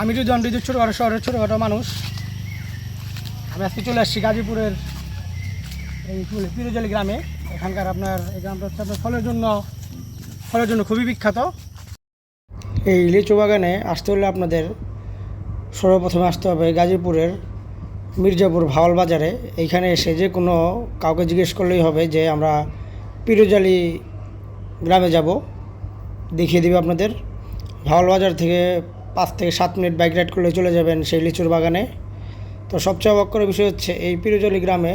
আমি তো জন ঋতু ছোটোখাটো শহরের ছোটোখাটো মানুষ। আমি আজকে চলে আসছি গাজীপুরের এই পিরোজলি গ্রামে। এখানকার আপনার, এই গ্রামটা হচ্ছে আপনার ফলের জন্য ফলের জন্য খুবই বিখ্যাত। এই লিচু বাগানে আসতে হলে আপনাদের সর্বপ্রথমে আসতে হবে গাজীপুরের মির্জাপুর ভাওয়াল বাজারে। এইখানে এসে যে কোনো কাউকে জিজ্ঞেস করলেই হবে যে, আমরা পিরোজালি গ্রামে যাব। দেখিয়ে দিবে আপনাদের। ভাওয়াল বাজার থেকে পাঁচ থেকে সাত মিনিট বাইক রাইড করলে চলে যাবেন সেই লিচুর বাগানে। তো সবচেয়ে অবাক বিষয় হচ্ছে, এই পিরোজলি গ্রামে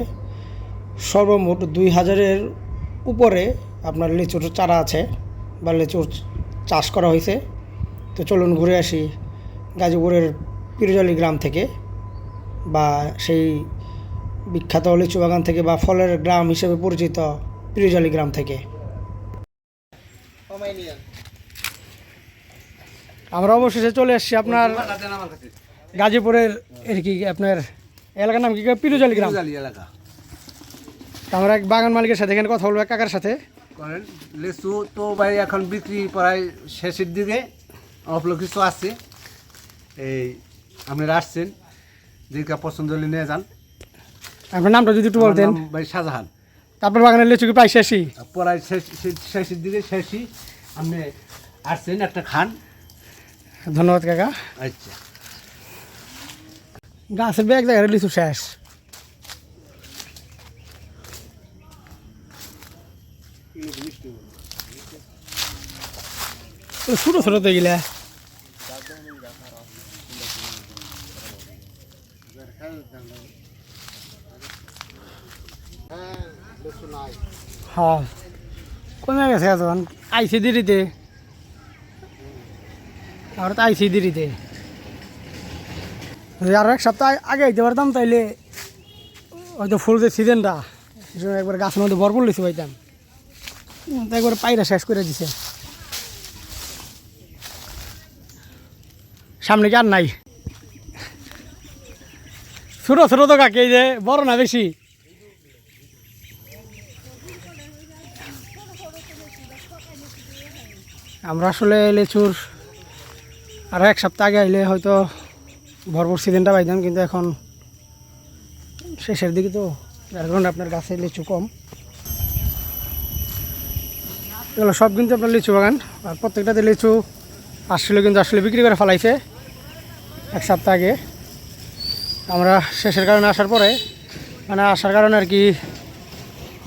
সর্বমোট দুই হাজারের উপরে আপনার লিচুর চারা আছে বা লিচুর চাষ করা হয়েছে। তো চলুন ঘুরে আসি গাজীপুরের পিরোজলি গ্রাম থেকে বা সেই বিখ্যাত লিচু বাগান থেকে বা ফলের গ্রাম হিসেবে পরিচিত পিরোজলি গ্রাম থেকে। আমরা অবশেষে চলে এসেছি আপনার গাজীপুরের এর কি আপনার এলাকার নাম কি? পিরোজলি গ্রাম। এলাকা। আমরা এক বাগান মালিকের সাথে এখানে কথা বলব কাকার সাথে। করেন লিচু তো ভাই এখন বিক্রি প্রায় শেষের দিকে অল্প কিছু আছে। এই আপনারা আসছেন যেটা পছন্দ হলে নিয়ে যান। আপনার নামটা যদি একটু বলতেন। ভাই শাহজাহান। তারপর বাগানের লিচু কি প্রায় শেষই? প্রায় শেষ- শেষের দিকে শেষই। আপনি আসছেন একটা খান। ধন্যবাদ কাকা। আচ্ছা। গাছের ব্যাগ জায়গায় লিচু শেষ। ছোট ছোট তো এগুলা। হ্যাঁ কমে গেছে এখন আইসি দেরিতে। আর তো আইসি দেরিতে। আরও এক সপ্তাহ আগে আইতে পারতাম তাইলে হয়তো ফুল যে সিজনটা একবার গাছের মধ্যে ভরপুর লিচু পাইতাম। উম, তো একবার পায়রা শেষ করে দিছে। সামনে কি আর নাই? ছোট ছোট তো কাকে যে বড় না বেশি? আমরা আসলে লিচুর আরও এক সপ্তাহ আগে আইলে হয়তো ভরপুর সিজনটা পাইতাম, কিন্তু এখন শেষের দিকে তো যার কারণে আপনার গাছে লিচু কম। এগুলো সব কিন্তু আপনার লিচু বাগান, আর প্রত্যেকটাতে লিচু আসলে কিন্তু আসলে বিক্রি করে ফেলাইছে এক সপ্তাহ আগে। আমরা শেষের কারণে আসার পরে মানে আসার কারণে আর কি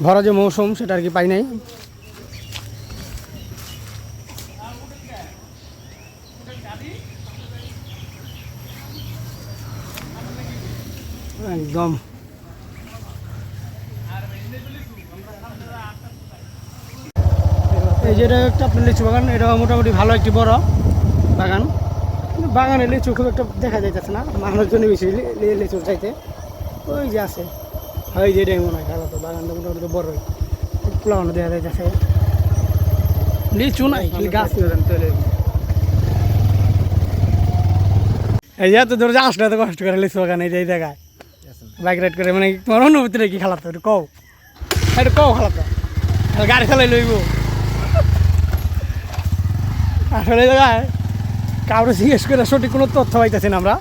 ভরা যে মৌসুম, সেটা আর কি পাই নাই। একদম। এই যেটা একটা আপনার লিচু বাগান এটা মোটামুটি ভালো একটি বড় বাগান। বাগানে লিচু খুব একটা দেখা যাইতেছে না মানুষজন বেশি লিচু চাইতে। ওই যে আছে। ওই যে এটাই মনে হয় খেলা তো বাগানটা মোটামুটি তো বড়ই। পুলানো দেখা যাইতেছে। লিচু নাই গাছ। এই যে এত দূর আসলে এত কষ্ট করে লিচু বাগান এই যে এই জায়গায়। বাইক রাইড করে মানে তোমার অনুভূতিটা কি খেলাতো? একটু কও। একটু কও খেলাতো। গাড়ি চালাই লইব। আসলে জায়গায় কাউরে জিজ্ঞেস করে সঠিক কোনো তথ্য পাইতেছি না আমরা।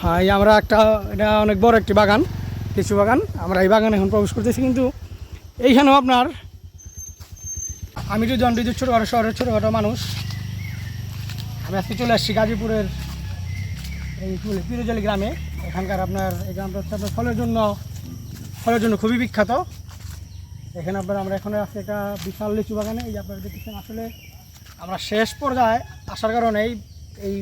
হ্যাঁ আমরা একটা, এটা অনেক বড় একটি বাগান কিছু বাগান। আমরা এই বাগানে এখন প্রবেশ করতেছি, কিন্তু এইখানেও আপনার, আমি তো জন ঋতু ছোটোখাটো শহরের ছোটোখাটো মানুষ। আমি আজকে চলে আসছি গাজীপুরের এই পিরোজালি গ্রামে। এখানকার আপনার এই গ্রামটা হচ্ছে আপনার ফলের জন্য ফলের জন্য খুবই বিখ্যাত। এখানে আপনার আমরা এখন আছি একটা বিশাল লিচু বাগানে এই আপনারা দেখতেছেন, আসলে আমরা শেষ পর্যায়ে আসার কারণে এই এই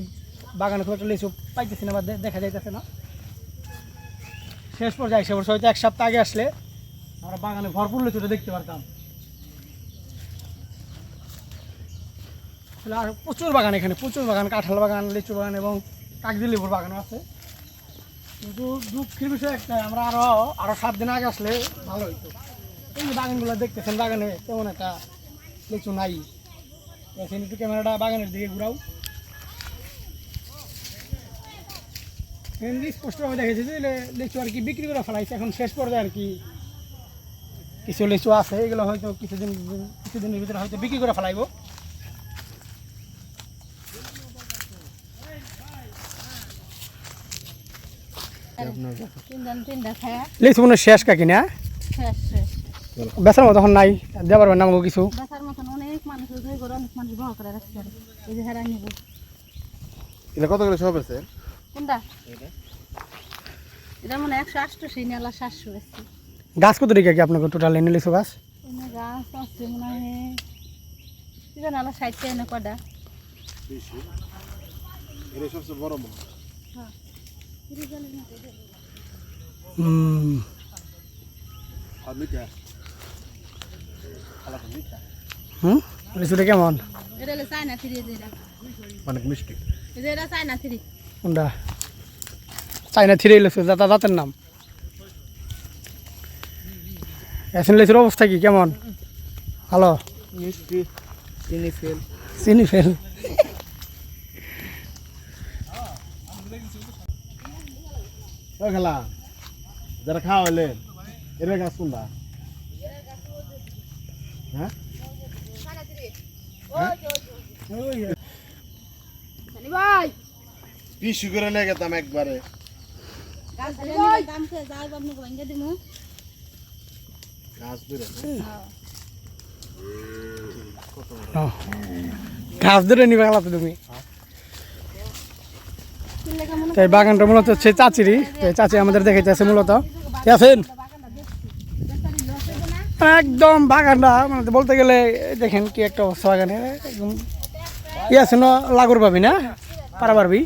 বাগানে খুব একটা লিচু পাইতেছি না বা দেখা যাইতেছে না। শেষ পর্যায়ে সে বছর হয়তো এক সপ্তাহ আগে আসলে আমরা বাগানে ভরপুর লিচুটা দেখতে পারতাম। আর প্রচুর বাগান এখানে প্রচুর বাগান, কাঁঠাল বাগান, লিচু বাগান এবং লেবুর বাগানও আছে। কিন্তু দুঃখের বিষয় একটা, আমরা আরও আরও সাত দিন আগে আসলে ভালো হইতো। এই যে বাগানগুলো দেখতেছেন, বাগানে তেমন একটা লিচু নাই। এখন একটু ক্যামেরাটা বাগানের দিকে ঘুরাও। স্পষ্টভাবে দেখেছি যে লিচু আর কি বিক্রি করে ফেলাইছে। এখন শেষ পর্যায়ে আর কি কিছু লিচু আছে, এগুলো হয়তো কিছুদিন কিছুদিনের ভিতরে হয়তো বিক্রি করে ফেলাইবো। লিচু মনে শেষ কাকি না? বেচার মতো এখন নাই দেওয়া পারবেন না আমাকে কিছু এটা কত করে সব আছে? কোনটা? এটা মনে একশো আটশো নেলা সাতশো গাছ কত কি আপনাকে টোটাল এনে লিচু গাছ? এনে গাছ আছে মনে হয় এটা নালা ষাটটা এনে কটা এটা সবচেয়ে বড় মনে হুম। লিচুটা কেমন? অনেক মিষ্টি। কোনটা? চাইনা থ্রি লিচু দাদা দাঁতের নাম। লিচুর অবস্থা কি? কেমন? ভালো? মিষ্টি চিনি ফেল। চিনি ফেল। ও খেলা যারা খাওয়া হলে এর গাছ কোনটা? হ্যাঁ? ভাই। পিসু করে নিয়ে গেতাম একবারে। গাছ ধরে নিবে তুমি? কেমন তো এই বাগানটা মূলত হচ্ছে চাচিরই। তো চাচি আমাদের দেখাইতেছে মূলত। আছেন দেখছি একদম বাগানটা মানে বলতে গেলে দেখেন কি একটা অবস্থা বাগানের একদম ই আছে না লাগুর পাবি না? পারা পারবি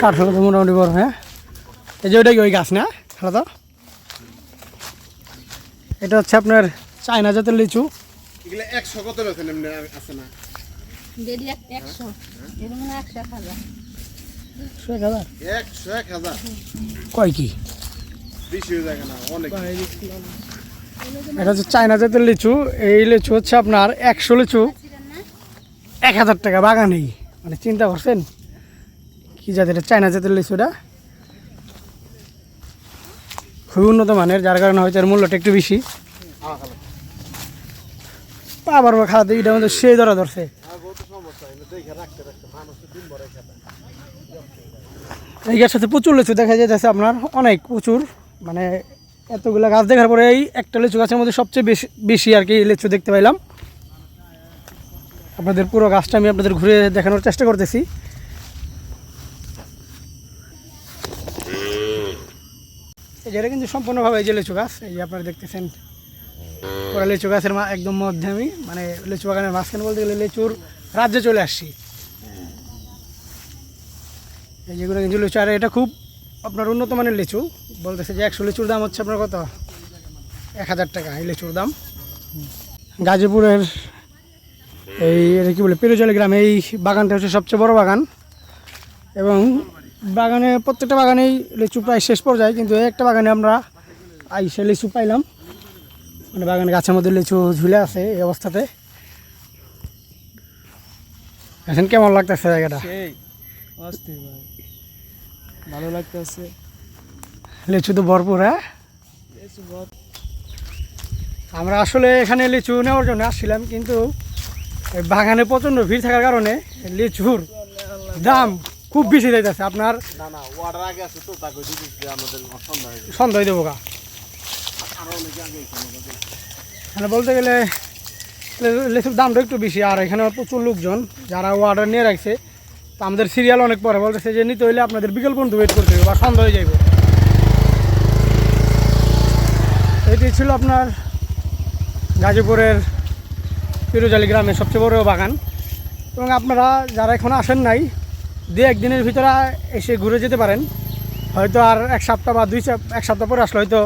হুম। কাঠগুলো তো মোটামুটি বড় হ্যাঁ? এই যে ওইটা কি ওই গাছ না? খেলা তো? এটা হচ্ছে আপনার চায়না জাতের লিচু। একশো কত আছে না একশো। এটা হয় একশো এক হাজার। একশো এক হাজার? কয় কি? বেশি হয়ে যায় না অনেক। এটা হচ্ছে চায়না জাতের লিচু। এই লিচু হচ্ছে আপনার একশো লিচু। এক হাজার টাকা বাগানেই। মানে চিন্তা করছেন? কি জাতের চায়না জাতের লিচুটা খুবই উন্নত মানের, যার কারণে এর মূল্যটা একটু বেশি। আবার খাওয়াতে, এটা আমাদের সেই ধরা ধরছে। এই গাছের সাথে প্রচুর লিচু দেখা যাইতেছে আপনার, অনেক প্রচুর। মানে এতগুলো গাছ দেখার পরে এই একটা লিচু গাছের মধ্যে সবচেয়ে বেশি বেশি আর কি লিচু দেখতে পাইলাম। আপনাদের পুরো গাছটা আমি আপনাদের ঘুরে দেখানোর চেষ্টা করতেছি। এই যে এটা কিন্তু সম্পূর্ণভাবে এই যে লিচু গাছ, এই যে আপনারা দেখতেছেন পুরো লিচু গাছের একদম মধ্যে আমি মানে লিচু বাগানের মাঝখানে বলতে গেলে লিচুর রাজ্যে চলে আসছি। এই যেগুলো কিন্তু লিচু, আর এটা খুব আপনার উন্নত মানের লিচু, বলতেছে যে একশো লিচুর দাম হচ্ছে আপনার কত? এক হাজার টাকা এই লিচুর দাম। গাজীপুরের এই, এটা কী বলে, পেরোজলি গ্রামে, এই বাগানটা হচ্ছে সবচেয়ে বড় বাগান। এবং বাগানে প্রত্যেকটা বাগানেই লিচু প্রায় শেষ পর্যায়ে কিন্তু একটা বাগানে আমরা আইসে লিচু পাইলাম। মানে বাগানে গাছের মধ্যে লিচু ঝুলে আছে এই অবস্থাতে। এখন কেমন লাগতেছে জায়গাটা? ভাই। ভালো লাগতেছে। লিচু তো ভরপুর হ্যাঁ? আমরা আসলে এখানে লিচু নেওয়ার জন্য আসছিলাম কিন্তু বাগানে প্রচণ্ড ভিড় থাকার কারণে লিচুর দাম খুব বেশি যাইতেছে আপনার হয়ে সন্দেহ দেবো গা। মানে বলতে গেলে লিচুর দামটা একটু বেশি আর এখানে প্রচুর লোকজন যারা অর্ডার নিয়ে রাখছে তো আমাদের সিরিয়াল অনেক পরে বলতেছে যে নিতে হইলে আপনাদের বিকেল পর্যন্ত ওয়েট করতে হবে বা সন্ধ্যা হয়ে যাইব। এটি ছিল আপনার গাজীপুরের পিরোজালি গ্রামের সবচেয়ে বড় বাগান। এবং আপনারা যারা এখন আসেন নাই দু একদিনের ভিতরে এসে ঘুরে যেতে পারেন। হয়তো আর এক সপ্তাহ বা দুই এক সপ্তাহ পরে আসলে হয়তো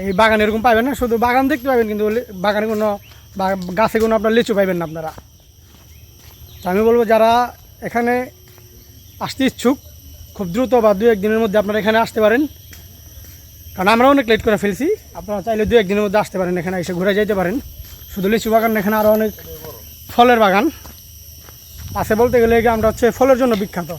এই বাগান এরকম পাবেন না। শুধু বাগান দেখতে পাবেন, কিন্তু বাগানে কোনো বা গাছে কোনো আপনার লিচু পাইবেন না আপনারা। আমি বলব যারা এখানে আসতে ইচ্ছুক, খুব দ্রুত বা দু একদিনের মধ্যে আপনারা এখানে আসতে পারেন। কারণ আমরা অনেক লেট করে ফেলছি। আপনারা চাইলে দু একদিনের মধ্যে আসতে পারেন, এখানে এসে ঘুরে যেতে পারেন। শুধু লিচু বাগান এখানে আরও অনেক ফলের বাগান। আছে বলতে গেলে আমরা হচ্ছে ফলের জন্য বিখ্যাত।